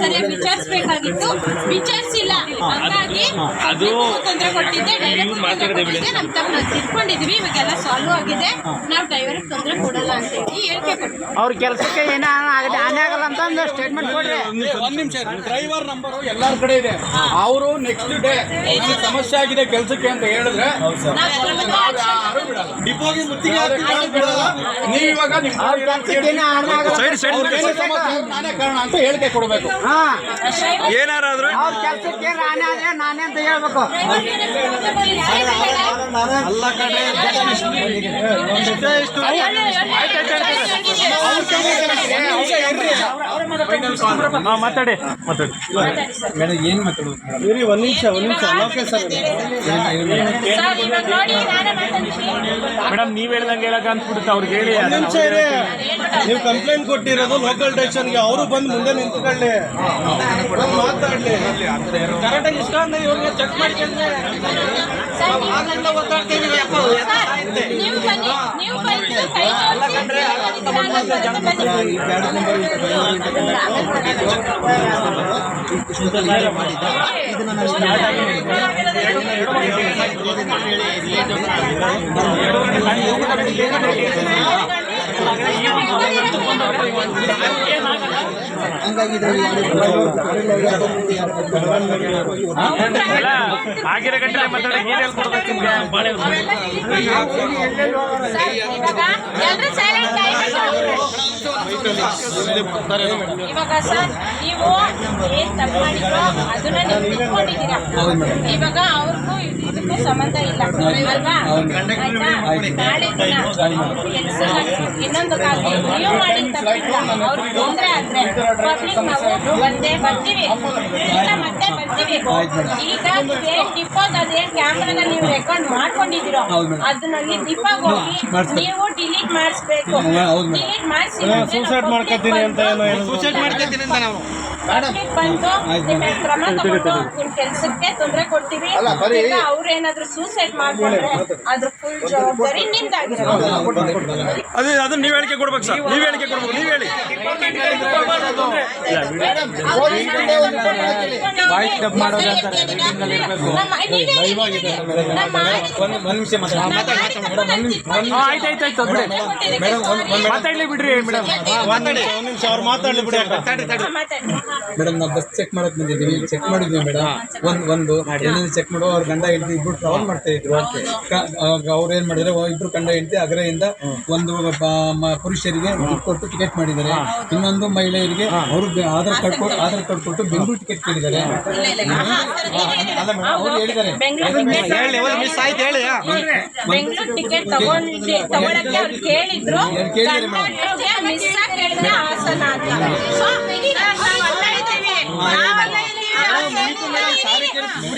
ಸರಿಯಾಗಿ ವಿಚಾರಿಸ್ಬೇಕಾಗಿತ್ತು. ವಿಚಾರಿಸಿಲ್ಲ. ಹಂಗಾಗಿ ಅದು ತೊಂದರೆ ಕೊಟ್ಟಿದ್ದೆ. ಡೈರೆಕ್ಟ್ ನಮ್ಮ ತಮ್ಮ ನಾವು ತಿಳ್ಕೊಂಡಿದ್ವಿ ಇವಾಗೆಲ್ಲ ಸಾಲ್ವ್ ಆಗಿದೆ. ನಾವು ಡ್ರೈವರ್ ತೊಂದರೆ ಕೊಡಲ್ಲ ಅಂತ ಹೇಳಿ ಹೇಳಿಕೆ ಕೊಟ್ಟಿದ್ವಿ ಅವ್ರ ಕೆಲಸಕ್ಕೆ ಏನೋ ಆಗಿದೆ ಹಾನಿ ಆಗಲ್ಲ ಅಂತ ಒಂದು ಸ್ಟೇಟ್ಮೆಂಟ್ ಕೊಡ್ರಿ ಒಂದ್ ನಿಮಿಷ ಡ್ರೈವರ್ ನಂಬರ್ ಎಲ್ಲಾರ ಕಡೆ ಇದೆ. ಅವರು ನೆಕ್ಸ್ಟ್ ಡೇ ಸಮಸ್ಯೆ ಆಗಿದೆ ಕೆಲಸಕ್ಕೆ ಅಂತ ಹೇಳಿದ್ರೆ ಡಿಪೋಗೆ ಮುತ್ತಿಗೆ ಬಿಡಲ್ಲ. ನೀವು ಇವಾಗ ನಿಮ್ಮ ಅವ್ರ ಕೆಲಸಕ್ಕೆ ಏನೋ ಆಗಲ್ಲ ಸೈಡ್ ಸೈಡ್ ಸಮಸ್ಯೆ ನಾನೇ ಕಾರಣ ಅಂತ ಹೇಳಿಕೆ ಕೊಡಬೇಕು. ಏನಾರಾದ್ರೆ? ಅವ್ರ ಕೆಲಸಕ್ಕೆ ನಾನೇ ಅದೇ ಆದ್ರೆ ನಾನೇ ಅಂತ ಹೇಳ್ಬೇಕು. ಮಾತಾಡಿ ಮಾತಾಡಿ. ಮೇಡಮ್ ಏನ್ ಮಾತಾಡೋದು? ಸರ್. ಇವಾಗ ನೋಡಿ ನಾನೇ ಮಾತಾಡ್ತೀನಿ. ಮೇಡಮ್ ನೀವ್ ಹೇಳ್ದಂಗೆ ಹೇಳಕ್ ಅನ್ಸ್ಬಿಡುತ್ತೆ ಅವ್ರಿಗೆ ಹೇಳಿ. ನಿಮಿಷ ಇರಿ. ನೀವು ಕಂಪ್ಲೇಂಟ್ ಕೊಟ್ಟಿರೋದು ಲೋಕಲ್ ಡೈರೆಕ್ಷನ್ಗೆ ಅವರು ಬಂದು ಮುಂದೆ ನಿಂತ್ಕೊಳ್ಳಿ. ಕರೆಕ್ಟಾಗಿ ಇಷ್ಟ ಅಂದ್ರೆ ಇವ್ರಿಗೆ ಚೆಕ್ ಮಾಡ್ಕೊಂಡ್ರೆ ಆಗ್ಲಿಂದ ಒತ್ತಾಡ್ತೀವಿ ಯಪ್ಪ ನೀವು ಬನ್ನಿ ನೀವು ಬಂದು ಕೈ ಆಗಿರೋ ಗಂಟೆ ಸೈಲೆಂಟ್ ಇವಾಗ ಸರ್ ನೀವು ಏನ್ ತಪ್ಪು ಮಾಡಿದ್ರು ಅದನ್ನ ನೀವು ಇಟ್ಕೊಂಡಿದ್ದೀರಾ ಇವಾಗ ಅವ್ರಿಗೂ ಇದಕ್ಕೂ ಸಂಬಂಧ ಇಲ್ಲ. ಅಲ್ವಾ? ಕೆಲ್ಸಕ್ಕೆ ಇನ್ನೊಂದಕ್ಕಾಗ್ಲಿ ನೀವು ಮಾಡಿದ ತಪ್ಪಿಲ್ಲ. ಅವ್ರಿಗೆ ತೊಂದರೆ ಆದ್ರೆ ಪಬ್ಲಿಕ್ ನಾವು ಒಂದೇ ಬರ್ತೀವಿ. ಈಗ ಮತ್ತೆ ಬರ್ತೀವಿ. ಈಗ ಏನ್ ಡಿಪೋದ್ ಅದೇನ್ ಕ್ಯಾಮ್ರಾದಲ್ಲಿ ನೀವು ರೆಕಾರ್ಡ್ ಮಾಡ್ಕೊಂಡಿದ್ದೀರೋ ಅದನ್ನ ಡಿಪಾಗ್ ಹೋಗಿ ನೀವು ಡಿಲೀಟ್ ಮಾಡಿಸ್ಬೇಕು. ಡಿಲೀಟ್ ಮಾಡಿಸಿ ಸೂಸೈಡ್ ಮಾಡ್ಕೊತೀನಿ ಅಂತ. ಸೂಸೈಡ್ ಮಾಡ್ಕೊಂತೀನಿ ಅಂತ ನಾವು. ಪಬ್ಲಿಕ್ ಬಂದು ನಿಮ್ಮ ಕ್ರಮ ತಗೊಂಡು ನಿಮ್ ಕೆಲ್ಸಕ್ಕೆ ತೊಂದರೆ ಕೊಡ್ತೀವಿ. ಅವ್ರೇನಾದ್ರು ಸೂಸೈಡ್ ಮಾಡ್ಕೊಂಡ್ರೆ ಅದ್ರ ಫುಲ್ ಜವಾಬ್ದಾರಿ ನಿಮ್ದಾಗಿರೋದು. ಅದೇ ಅದನ್ನ ನೀವ್ ಹೇಳಿಕೆ ಕೊಡ್ಬೇಕು ಸರ್. ನೀವ್ ಹೇಳಿಕೆ ಕೊಡ್ಬೇಕು ನೀವ್ ಹೇಳಿ. ವಾಯ್ಸ್ ಡಬ್ ಮಾಡೋದು ಅಂತ ಒಂದ್ ಬಿಡಿ ಮಾತಾಡ್ಲಿ ಬಿಡ್ರಿ ಮೇಡಮ್. ಮಾತಾಡಿ ಒಂದ್ ನಿಮಿಷ ಅವ್ರು ಮಾತಾಡ್ಲಿ ಬಿಡಿ ಅಕ್ಕ. ಮೇಡಮ್ ನಾವು ಬಸ್ ಚೆಕ್ ಮಾಡಕ್ ಬಂದಿದ್ದೀವಿ. ಚೆಕ್ ಮಾಡಿದ್ವಿ ಮೇಡಮ್. ಒಂದು ಒಂದು. ಚೆಕ್ ಮಾಡೋ ಅವ್ರ ಗಂಡ ಹೆಂಡತಿ ಇಬ್ರು ಟ್ರಾವೆಲ್ ಮಾಡ್ತಾ ಇದ್ರು. ಅವ್ರು ಏನ್ ಮಾಡಿದ್ರೆ ಇಬ್ರು ಗಂಡ ಹೆಂಡತಿ ಅಗ್ರೆಯಿಂದ ಒಂದು ಪುರುಷರಿಗೆ ದುಡ್ಡು ಕೊಟ್ಟು ಟಿಕೆಟ್ ಮಾಡಿದ್ದಾರೆ. ಇನ್ನೊಂದು ಮಹಿಳೆಯರಿಗೆ ಅವರು ಆಧಾರ್ ಕಾರ್ಡ್ ಕೊಟ್ಟು ಆಧಾರ್ ಕಾರ್ಡ್ ಕೊಟ್ಟು ಬೆಂಗಳೂರು ಟಿಕೆಟ್ ಕೇಳಿದ್ದಾರೆ. ಅಲ್ಲ ಮೇಡಮ್ ಅವ್ರು ಹೇಳಿದ್ದಾರೆ. ಮಿಸ್ ಆಯ್ತು ಹೇಳಿ ಬೆಂಗಳೂರು ಟಿಕೆಟ್ ತಗೊಂಡಿ ತಗೊಳಕ್ಕೆ ಅವ್ರು ಕೇಳಿದ್ರು. ಮೇಡಮ್? ಮಿಸ್ ಕೇಳಿದ್ರೆ ಹಾಸನ ಅಂತ. ಸೊ. ನಾವಲ್ಲೇ ಇದ್ದೀವಿ. ಹಾಸನ ಟಿಕೆಟ್ನ ಅವ್ರು ಮಹಿಳೆ receive ಮಾಡಿದ್ದಾರೆ. ಹೇಳಿದ್ದಾರೆ ಮೇಡಮ್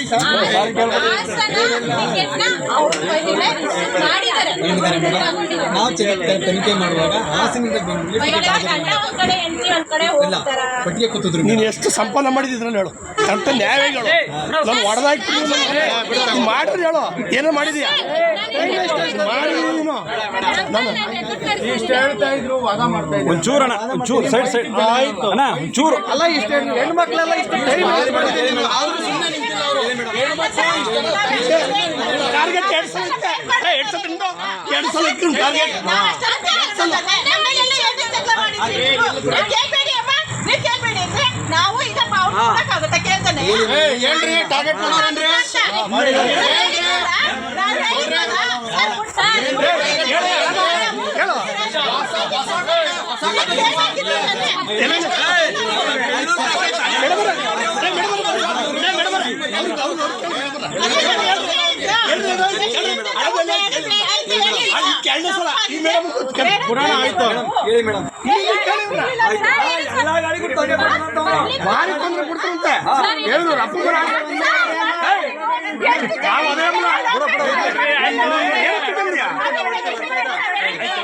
ನಾವು ತನಿಖೆ ಮಾಡುವಾಗ ಹಾಸನಿಂದ ಬೆಂಗಳೂರು ಇವಾಗ ಗಂಡ ಒಂದ್ ಕಡೆ ಹೆಂಡತಿ ಒಂದ್ ಕಡೆ ಹೋಗ್ತಾರ? ಪಟ್ಟಿಗೆ ಕೂತಿದ್ರು ನೀನು ಎಷ್ಟು ಸಂಪನ್ನ ಮಾಡಿದ್ರಲ್ಲಿ ಹೇಳು. ಅಂತ ಹೇಳು ನಾನು ಹೊಡೆದಾಕಿ ಮಾಡ್ರಿ ಹೇಳು. ಏನೋ ಮಾಡಿದ್ಯಾ ಒಂಚೂರಣ್ಣ ಒಂಚೂರು ಸೈಡ್ ಸೈಡ್. ಆಯ್ತು. ಅಣ್ಣ ಒಂಚೂರು. ಅಲ್ಲ ಇಷ್ಟು ಹೆಣ್ಮಕ್ಳೆಲ್ಲ ಇಷ್ಟ ಟಾರ್ಗೆಟ್ ಎರಡು ಸಲ ಇತ್ತೆ ಏ, ಎರಡು ಸಲ ತಿಂದು ಎರಡು ಸಲ ಇತ್ತು ಟಾರ್ಗೆಟ್ ನಾವು ಈಗ ಕೊಡಕ್ಕಾಗುತ್ತೆ ಕೇಳ್ತಾನೆ ಏ, ಹೇಳ್ರಿ ಟಾರ್ಗೆಟ್ ಹೇಳು ಎರಡು ಸಲ. ಈ ಮೇಡಮ್ ಪುರಾಣ ಆಯ್ತು. ಹೇಳಿ ಮೇಡಮ್. ಭಾರಿ ತೊಂದ್ರೆ ಕೊಡ್ತಾರಂತೆ ಹೇಳಿದ್ರು ಅಪ್ಪು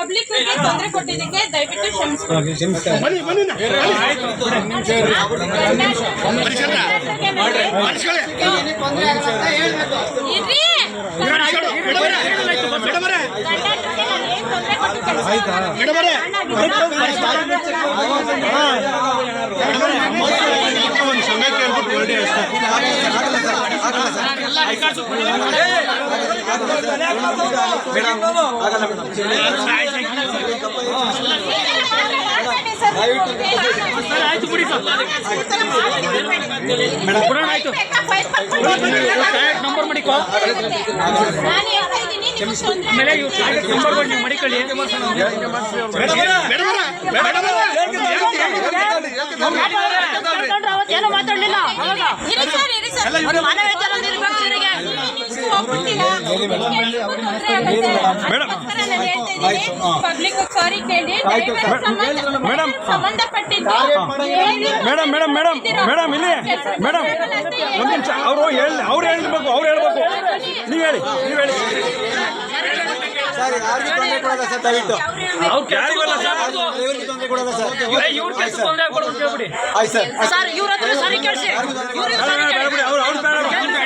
ಪಬ್ಲಿಕ್ ತೊಂದರೆ ಕೊಟ್ಟಿದ್ದಕ್ಕೆ ದಯವಿಟ್ಟು ಕ್ಷಮಿಸ್ಬೇಕು ಓಕೆ, ಕ್ಷಮಿಸ್ತಾ ಇದ್ದೀನಿ. ಬನ್ನಿ ಬನ್ನಿ. ನಾ. ಮನುಷ್ಯಗಳೇ ಇರ್ರಿ ಮೇಡಮರೇ ಮೇಡಮರೇ ಗಂಡಂದ್ರಿಗೆ ನಾನು ಏನ್ ತೊಂದ್ರೆ ಕೊಟ್ಟು ಕೆಲ್ಸ ಆಯ್ತಾ? ಕೊಡೋಣ ಆಯ್ತು. ನಂಬರ್ ಮಾಡಿಕೋ ಆಮೇಲೆ madam madam madam madam madam ಇಲ್ಲಿ ಮೇಡಮ್ ಒಂದು ನಿಮಿಷ ಅವರು ಹೇಳಿ ಅವ್ರು ಹೇಳ್ಬೇಕು ಅವ್ರು ಹೇಳ್ಬೇಕು ನೀವು ಹೇಳಿ ನೀವು ಹೇಳಿ ಸರ್ ಯಾರಿಗೂ ತೊಂದರೆ ಕೊಡಲ್ಲ ಸರ್? ದಯವಿಟ್ಟು. ಅವ್ರು ಯಾರಿಗಲ್ಲ ಸರ್? ಇವ್ರಿಗೆ ತೊಂದರೆ ಕೊಡಲ್ಲ ಸರ್? ಇವ್ರ ಕೆಲಸ ತೊಂದರೆ ಆಗ್ಬಾರ್ದು ಅಂತ ಹೇಳ್ಬಿಡಿ. ಆಯ್ತು ಸರ್ ಸರ್ ಇವ್ರ ಹತ್ರ ಸರಿ ಕೇಳಿಸಿ. ಅವ್ರು ಅವ್ರು ಬೇಡ ಮೇಡಮ್